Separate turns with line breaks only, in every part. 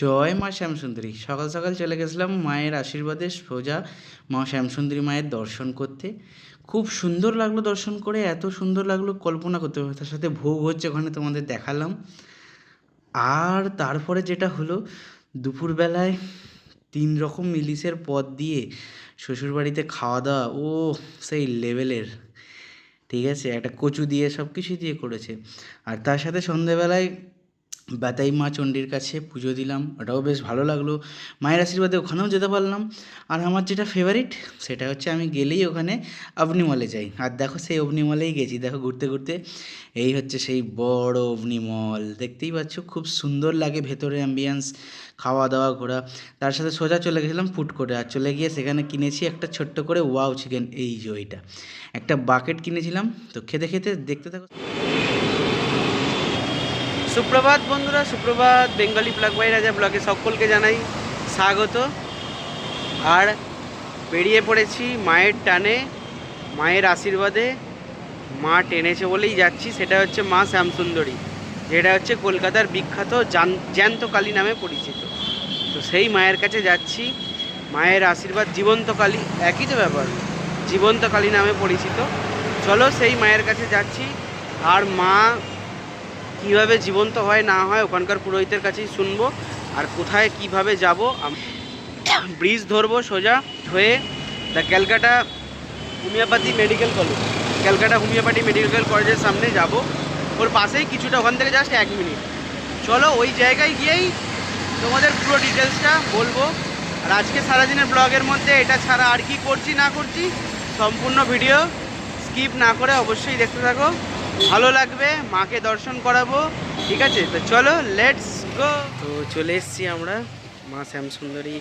জয় মা শ্যামসুন্দরী। সকাল সকাল চলে গেছিলাম মায়ের আশীর্বাদে সোজা মা শ্যামসুন্দরী মায়ের দর্শন করতে। খুব সুন্দর লাগল দর্শন করে, এত সুন্দর লাগল কল্পনা করতে পারবে তার সাথে ভোগ হচ্ছে ওখানে তোমাদের দেখালাম। আর তারপরে যেটা হলো, দুপুরবেলায় তিন রকম ইলিশের পদ দিয়ে শ্বশুরবাড়িতে খাওয়া দাওয়া ও সেই লেভেলের। ঠিক আছে, একটা কচু দিয়ে সব কিছু দিয়ে করেছে। আর তার সাথে সন্ধেবেলায় বাতাই মা চণ্ডীর কাছে পুজো দিলাম, ওটাও বেশ ভালো লাগল। মায়ের আশীর্বাদে ওখানেও যেতে পারলাম। আর আমার যেটা ফেভারিট সেটা হচ্ছে আমি গেলেই ওখানে অবনিমলে যাই। আর দেখো সেই অবনিমলেই গেছি, দেখো ঘুরতে ঘুরতে। এই হচ্ছে সেই বড় অবনিমল দেখতেই পাচ্ছ খুব সুন্দর লাগে ভেতরে অ্যাম্বিয়েন্স খাওয়া দাওয়া ঘোরা। তার সাথে সোজা চলে গেছিলাম ফুড কোর্টে আর চলে গিয়ে সেখানে কিনেছি একটা ছোট্ট করে ওয়াও চিকেন এই যে ওইটা। একটা বাকেট কিনেছিলাম, তো খেতে খেতে দেখতে থাকো। সুপ্রভাত বন্ধুরা, সুপ্রভাত বেঙ্গলি ব্লগ বাই রাজা ব্লগে সকলকে জানাই স্বাগত। আর বেরিয়ে পড়েছি মায়ের টানে, মায়ের আশীর্বাদে। মা টেনেছে বলেই যাচ্ছি, সেটা হচ্ছে মা শ্যামসুন্দরী, যেটা হচ্ছে কলকাতার বিখ্যাত জ্যান্ত কালী নামে পরিচিত। তো সেই মায়ের কাছে যাচ্ছি। মায়ের আশীর্বাদ জীবন্ত কালী, একই তো ব্যাপার, জীবন্ত কালী নামে পরিচিত। চলো সেই মায়ের কাছে যাচ্ছি। আর মা কীভাবে জীবন্ত হয়, না হয় ওখানকার পুরোহিতের কাছেই শুনব আর কোথায় কীভাবে যাব। ব্রিজ ধরবো সোজা হয়ে the Calcutta homoeopathy medical college. Calcutta homoeopathy medical কলেজের সামনে যাব। ওর পাশেই কিছুটা ওখান থেকে জাস্ট এক মিনিট। চলো ওই জায়গায় গিয়েই তোমাদের পুরো ডিটেলসটা বলব। আর আজকে সারাদিনের ব্লগের মধ্যে এটা ছাড়া আর কি করছি, না করছি, সম্পূর্ণ ভিডিও স্কিপ না করে অবশ্যই দেখতে থাকো। ভালো লাগবে, মাকে দর্শন করাবো, ঠিক আছে? তো চলো লেটস গো তো চলে এসেছি আমরা মা শ্যামসুন্দরী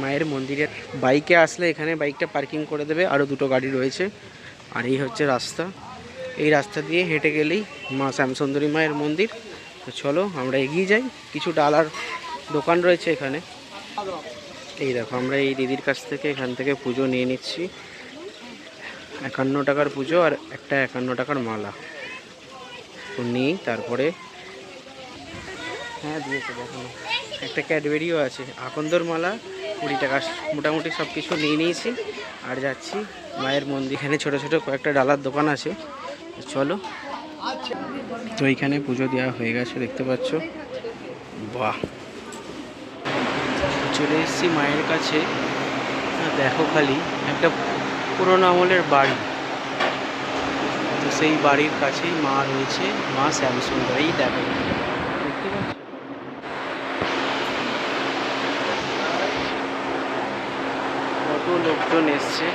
মায়ের মন্দিরে। বাইকে আসলে এখানে বাইকটা পার্কিং করে দেবে, আরও দুটো গাড়ি রয়েছে। আর এই হচ্ছে রাস্তা। এই রাস্তা দিয়ে হেঁটে গেলেই মা শ্যামসুন্দরী মায়ের মন্দির। তো চলো, আমরা এগিয়ে যাই। কিছু ডালার দোকান রয়েছে এখানে। এই দেখো, আমরা এই দিদির কাছ থেকে এখান থেকে পুজো নিয়ে নিচ্ছি। একান্ন টাকার পুজো আর একটা একান্ন টাকার মালা। তো নিই তারপরে হ্যাঁ দিয়েছে দেখো একটা ক্যাডবেরিও আছে আকন্দর মালা কুড়ি টাকা। মোটামুটি সব কিছু নিয়ে নিয়েছি। আর যাচ্ছি মায়ের মন্দির। এখানে ছোটো ছোটো কয়েকটা ডালার দোকান আছে। চলো। তো এইখানে পুজো দেওয়া হয়ে গেছে দেখতে পাচ্ছ। বাহ! চলে এসেছি মায়ের কাছে। দেখো খালি একটা পুরোনো আমলের বাড়ি। সেই বাড়ির কাছেই মা রয়েছে, মা শ্যামসুন্দরী দেখো। দেখতে কত লোকজন এসছে।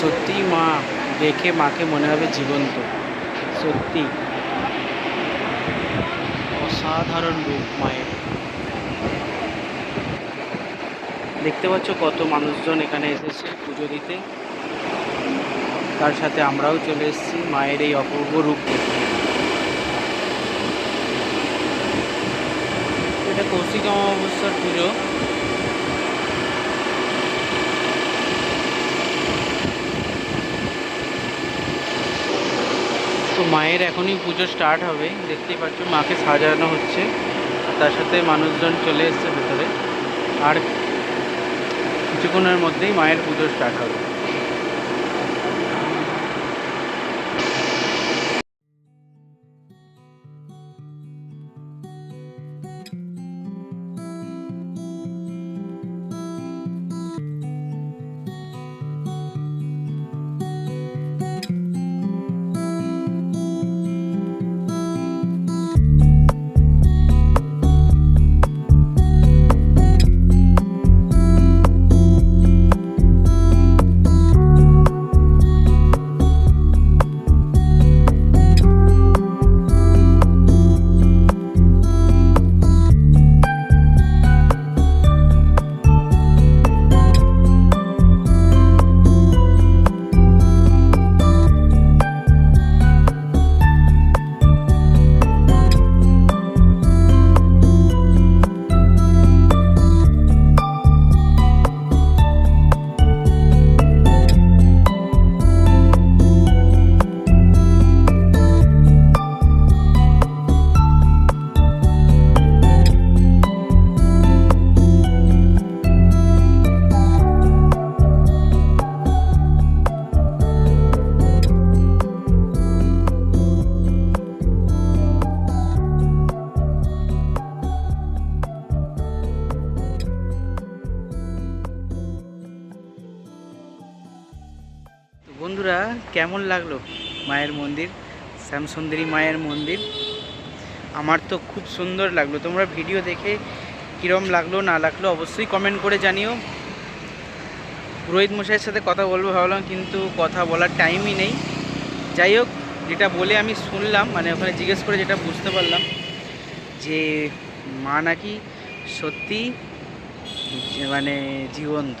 সত্যি মা দেখে মাকে মনে হবে জীবন্ত। সত্যি অসাধারণ রূপ মায়ের। দেখতে পাচ্ছ কত মানুষজন এখানে এসেছে পুজো দিতে। তার সাথে আমরাও চলে এসেছি, মায়ের এই অপূর্ব রূপ এটা কৌশিক অমাবস্যার পুজো। মায়ের এখনই পুজো স্টার্ট হবে, দেখতেই পাচ্ছ মাকে সাজানো হচ্ছে তার সাথে মানুষজন চলে এসছে ভেতরে, আর কিছুক্ষণের মধ্যেই মায়ের পুজো স্টার্ট হবে। বন্ধুরা, কেমন লাগল মায়ের মন্দির, শ্যামসুন্দরী মায়ের মন্দির? আমার তো খুব সুন্দর লাগল। তোমরা ভিডিও দেখে কীরম লাগল, না লাগল অবশ্যই কমেন্ট করে জানিও। পুরোহিত মশাইয়ের সাথে কথা বলব ভাবলাম, কিন্তু কথা বলার টাইমই নেই। যাই হোক, যেটা বলে আমি শুনলাম মানে ওখানে জিজ্ঞেস করে যেটা বুঝতে পারলাম যে মা নাকি সত্যি মানে জীবন্ত।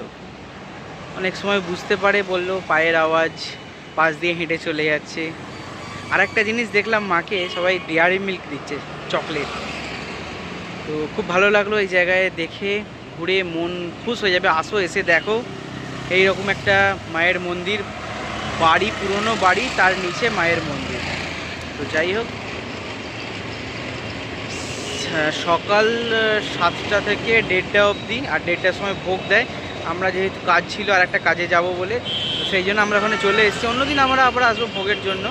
অনেক সময় বুঝতে পারে, বলল পায়ের আওয়াজ পাশ দিয়ে হেঁটে চলে যাচ্ছে। আর একটা জিনিস দেখলাম মাকে, সবাই ডেয়ারি মিল্ক দিচ্ছে, চকলেট। তো খুব ভালো লাগল এই জায়গায় দেখে, ঘুরে মন খুশ হয়ে যাবে। আসো, এসে দেখো। এই রকম একটা মায়ের মন্দির, বাড়ি, পুরনো বাড়ি, তার নিচে মায়ের মন্দির। তো যাই হোক। সকাল সাতটা থেকে দেড়টা অবধি, আর দেড়টার সময় ভোগ দেয়। আমরা যেহেতু কাজ ছিল আর একটা কাজে যাব বলে, তো সেই জন্য আমরা ওখানে চলে এসেছি। অন্যদিন আমরা আবার আসব ভোগের জন্য।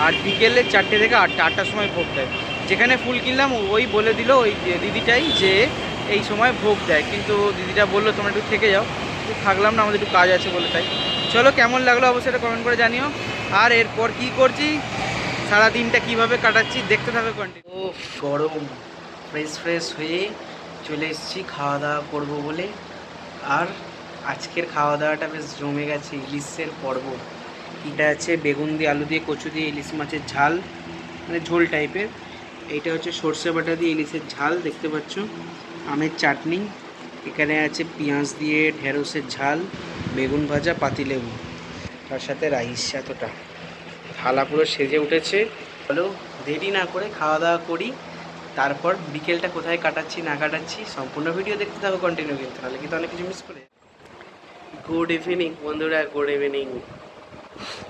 আর বিকেলে চারটে থেকে আটটা, আটটার সময় ভোগ দেয়। যেখানে ফুল কিনলাম, ওই বলে দিল ওই দিদিটাই যে এই সময় ভোগ দেয়। কিন্তু দিদিটা বলল, তোমরা একটু থেকে যাও। থাকলাম না, আমাদের একটু কাজ আছে বলে তাই। চলো, কেমন লাগল অবশ্যই কমেন্ট করে জানিও। আর এরপর কি করছি? সারা দিনটা কীভাবে কাটাচ্ছি, দেখতে থাকবে কন্টিনিউ ও গরম। ফ্রেশ ফ্রেশ হয়ে চলে এসেছি, খাওয়া দাওয়া করব বলে। আর আজকের খাওয়া দাওয়াটা বেশ জমে গেছে, ইলিশের পর্ব। এটা আছে বেগুন দিয়ে, আলু দিয়ে, কচু দিয়ে, ইলিশ মাছের ঝাল মানে ঝোল টাইপের এইটা হচ্ছে সর্ষে বাটা দিয়ে ইলিশের ঝাল, দেখতে পাচ্ছ? আমের চাটনি। এখানে আছে পেঁয়াজ দিয়ে ঢেঁড়সের ঝাল, বেগুন ভাজা, পাতিলেবু। তার সাথে রাইস এতটা। থালা পুরো সেজে উঠেছে। চলো দেরি না করে খাওয়া দাওয়া করি। তারপর বিকেলটা কোথায় কাটাচ্ছি, না কাটাচ্ছি, সম্পূর্ণ ভিডিও দেখতে থাকো কন্টিনিউ কিন্তু তাহলে কিন্তু অনেক কিছু মিস করে গুড ইভিনিং বন্ধুরা গুড ইভিনিং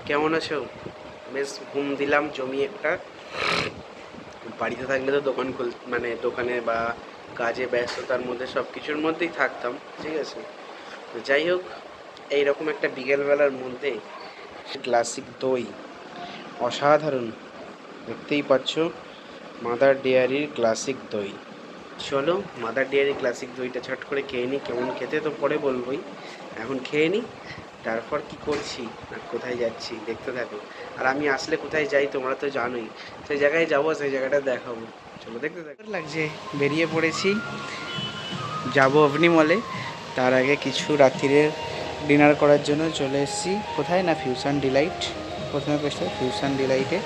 কেমন আছো? বেশ, ঘুম দিলাম, জমি একটা। বাড়িতে থাকলে তো দোকান খুল মানে দোকানে বা কাজে ব্যস্ততার মধ্যে সব কিছুর মধ্যেই থাকতাম, ঠিক আছে? তো যাই হোক, এইরকম একটা বিকেলবেলার মধ্যে ক্লাসিক দই। অসাধারণ, দেখতেই পাচ্ছ মাদার ডেয়ারির ক্লাসিক দই। চলো মাদার ডেয়ারি ক্লাসিক দইটা ছট করে খেয়ে নিই, কেমন খেতে তো পরে বলবোই। এখন খেয়ে নিই তারপর কি করছি আর কোথায় যাচ্ছি দেখতে থাকো। আর আমি আসলে কোথায় যাই তোমরা তো জানোই সেই জায়গায় যাব সেই জায়গাটা দেখাবো। চলো দেখতে থাকো। লাগছে, বেরিয়ে পড়েছি। যাব অবনি মলে, তার আগে কিছু রাত্রিরের ডিনার করার জন্য চলে এসেছি। কোথায় না ফিউশন ডিলাইট প্রথমে পেয়েছে ফিউশন ডিলাইটে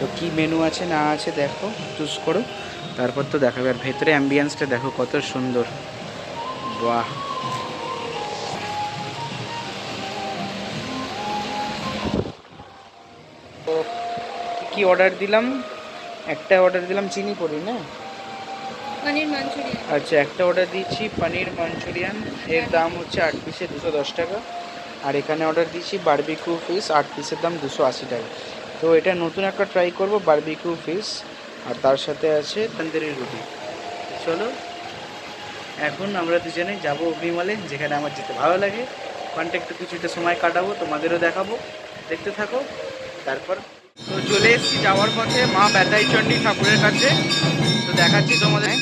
তো কি মেনু আছে না আছে দেখো চুজ করো। তারপর তো দেখাবে। আর ভেতরে অ্যাম্বিয়েন্সটা দেখো কত সুন্দর। বাহ! কি অর্ডার দিলাম? একটা অর্ডার দিলাম চিনি পড়ি না?
পনির মাঞ্চুরিয়ান।
আচ্ছা একটা অর্ডার দিচ্ছি পনির মাঞ্চুরিয়ান। এর দাম হচ্ছে আট পিসে দুশো দশ টাকা। আর এখানে অর্ডার দিচ্ছি বারবিকিউ ফিশ আট পিসের দাম দুশো আশি টাকা। তো এটা নতুন একটা ট্রাই করব বারবিকিউ ফিস আর তার সাথে আছে তন্দুরি রুটি। চলো এখন আমরা দুজনে যাব অগ্নিমলে যেখানে আমার যেতে ভালো লাগে। কন্ট্যাক্টে কিছুটা সময় কাটাবো তোমাদেরও দেখাবো। দেখতে থাকো তারপর তো চলে এসেছি যাওয়ার পথে মা ব্যথাই চণ্ডী ঠাকুরের কাছে। তো দেখাচ্ছি তোমাদের।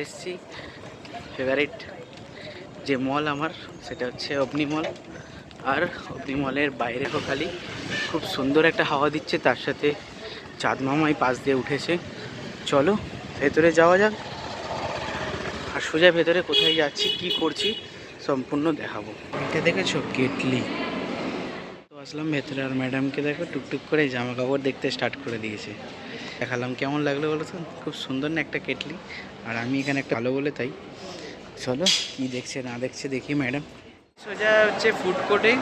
চলে এসেছি। ফেভারিট যে মল আমার, সেটা হচ্ছে অগ্নি মল আর অগ্নি মলের বাইরেও খালি খুব সুন্দর একটা হাওয়া দিচ্ছে, তার সাথে চাঁদ মামাই পাশ দিয়ে উঠেছে। চলো, ভেতরে যাওয়া যাক। আর সোজা ভেতরে কোথায় যাচ্ছি, কি করছি, সম্পূর্ণ দেখাবো। এটা দেখেছ? কেটলি তো আসলাম ভেতরে, আর ম্যাডামকে দেখো, টুকটুক করে জামা কাপড় দেখতে স্টার্ট করে দিয়েছে। দেখালাম। কেমন লাগল বলো তো? খুব সুন্দর না একটা কেটলি। আর আমি এখানে একটা ভালো বলে তাই। চলো, কি দেখছে না দেখছে দেখি ম্যাডাম। সোজা হচ্ছে ফুড কোর্টে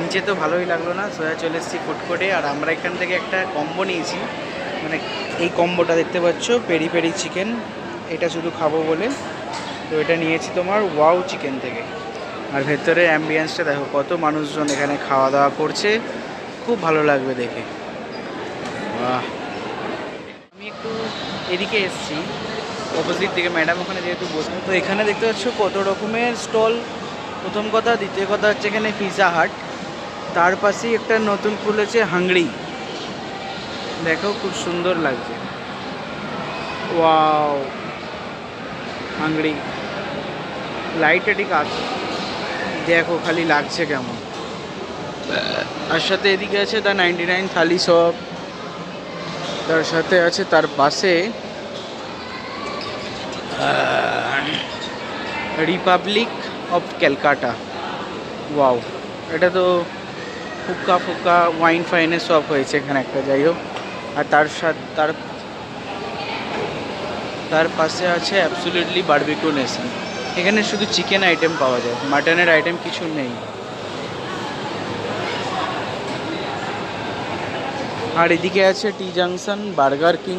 নিচে তো ভালোই লাগল না, সোজা চলে এসেছি ফুড কোর্টে আর আমরা এখান থেকে একটা কম্বো নিয়েছি। মানে এই কম্বোটা দেখতে পাচ্ছ, পেরি পেরি চিকেন এটা শুধু খাব বলে। তো এটা নিয়েছি তোমার ওয়াও চিকেন থেকে। আর ভেতরে অ্যাম্বিয়েন্সটা দেখো, কত মানুষজন এখানে খাওয়া দাওয়া করছে। খুব ভালো লাগবে দেখে। বাহ। এদিকে এসেছি অপোজিট দিকে ম্যাডাম ওখানে যেহেতু বসে তো এখানে দেখতে পাচ্ছ কত রকমের স্টল প্রথম কথা, দ্বিতীয় কথা হচ্ছে এখানে পিৎজা হাট তার পাশেই একটা নতুন খুলেছে হাংড়ি। দেখো খুব সুন্দর লাগছে। ওয়াও! হাংড়ি। লাইটটা ঠিক আছে। দেখো খালি লাগছে কেমন। তার সাথে এদিকে আছে the ninety nine thali shop তার সাথে আছে তার পাশে রিপাবলিক অফ ক্যালকাটা ওয়াও এটা তো ফুক্কা ফুক্কা ওয়াইন ফাইনের সব হয়েছে এখানে একটা, যাই হোক। আর তার সাথে, তার তার পাশে আছে অ্যাবসুলিটলি বারবিকিউ নেশন এখানে শুধু চিকেন আইটেম পাওয়া যায় মাটনের আইটেম কিছু নেই। আর এদিকে আছে টি জাংশন, বার্গার কিং,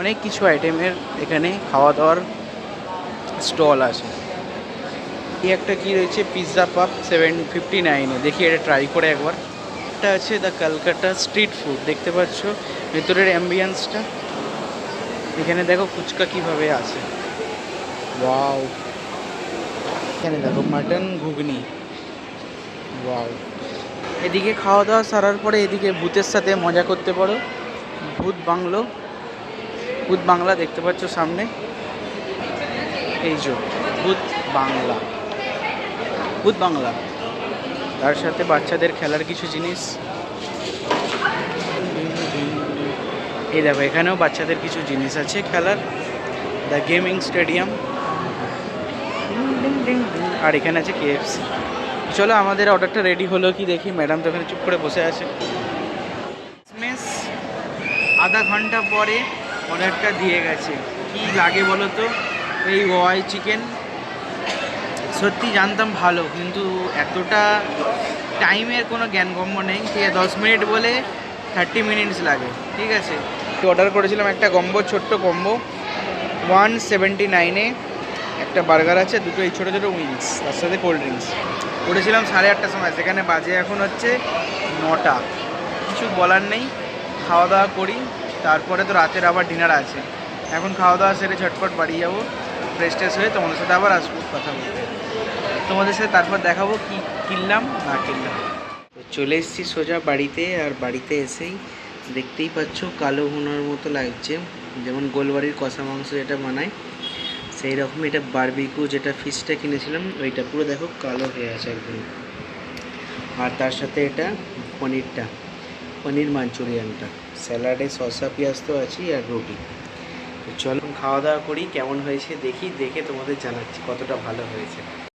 অনেক কিছু আইটেমের এখানে খাওয়া দাওয়ার স্টল আছে। এই একটা কি রয়েছে? পিৎজা পাপ সেভেন ফিফটি নাইনে দেখি এটা ট্রাই করে একবার। একটা আছে দ্য ক্যালকাটা স্ট্রিট ফুড দেখতে পাচ্ছ? ভেতরের অ্যাম্বিয়েন্সটা এখানে দেখো ফুচকা কীভাবে আছে। ওয়াও এখানে দেখো মাটন ঘুগনি। ওয়াও এদিকে খাওয়া দাওয়া সারার পরে এদিকে ভূতের সাথে মজা করতে পারো। ভূত বাংলো। ভূত বাংলা দেখতে পাচ্ছ সামনে। এই যে, ভূত বাংলা। ভূত বাংলা। তার সাথে বাচ্চাদের খেলার কিছু জিনিস। এই দেখো, এখানেও বাচ্চাদের কিছু জিনিস আছে খেলার। দ্য গেমিং স্টেডিয়াম আর এখানে আছে কেএফসি চলো, আমাদের অর্ডারটা রেডি হলো কি দেখি। ম্যাডাম তো এখানে চুপ করে বসে আছে। আধা ঘণ্টা পরে অর্ডারটা দিয়ে গেছে। কি লাগে বলো তো? এই ওয়াই চিকেন সত্যি জানতাম ভালো, কিন্তু এতটা টাইমের কোনো জ্ঞানগম্য নেই। ঠিক আছে, দশ মিনিট বলে থার্টি মিনিটস লাগে। ঠিক আছে? অর্ডার করেছিলাম একটা কম্বো ছোট্ট কম্বো ওয়ান সেভেন্টি নাইনে একটা বার্গার আছে, দুটো এই ছোটো ছোটো উইংস, তার সাথে কোল্ড ড্রিঙ্কস। করেছিলাম সাড়ে আটটার সময় সেখানে বাজে এখন হচ্ছে নটা। কিছু বলার নেই, খাওয়া দাওয়া করি, তারপরে তো রাতের আবার ডিনার আছে। এখন খাওয়া দাওয়া সেরে ঝটপট বাড়ি যাব ফ্রেশ ট্রেশ হয়ে তোমাদের সাথে আবার আসব, কথা বলতে। তোমাদের সাথে তারপর দেখাবো কি কিনলাম, না কিনলাম। চলে এসেছি সোজা বাড়িতে, আর বাড়িতে এসেই দেখতেই পাচ্ছ কালো ভুনার মতো লাগছে। যেমন গোলবাড়ির কষা মাংস যেটা বানায় সেই রকম এটা বারবিকু যেটা ফিশটা কিনেছিলাম, ওইটা পুরো দেখো কালো হয়ে আছে একদম। আর তার সাথে এটা পনিরটা, পনির মাঞ্চুরিয়ানটা স্যালাডে শসা, পেঁয়াজ তো আছি আর রুটি। চলুন চলো খাওয়া দাওয়া করি, কেমন হয়েছে দেখি, দেখে তোমাদের জানাচ্ছি কতটা ভালো হয়েছে।